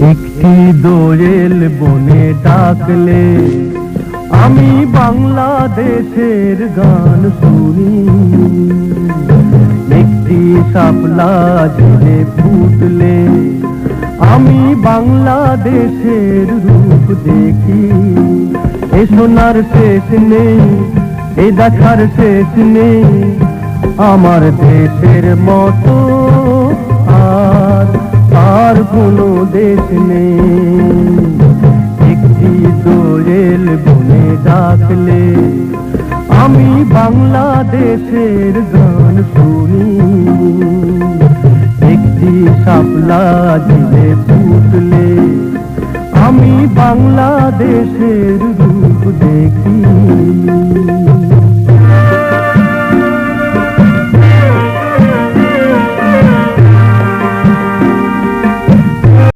একটি দোয়েল বনে ডাকলে, আমি বাংলাদেশের গান শুনি। একটি শাপলা জেলে ফুটলে, আমি বাংলাদেশের রূপ দেখি। এ সোনার শেষ নেই, এ দেখার শেষ নেই, আমার দেশের মতো কোনো দেশ নেই। একটি দোয়েল বনে ডাকলে, আমি বাংলাদেশের গান শুনি। একটি শাপলা দিলে ফুটলে, আমি বাংলাদেশের রূপ দেখি।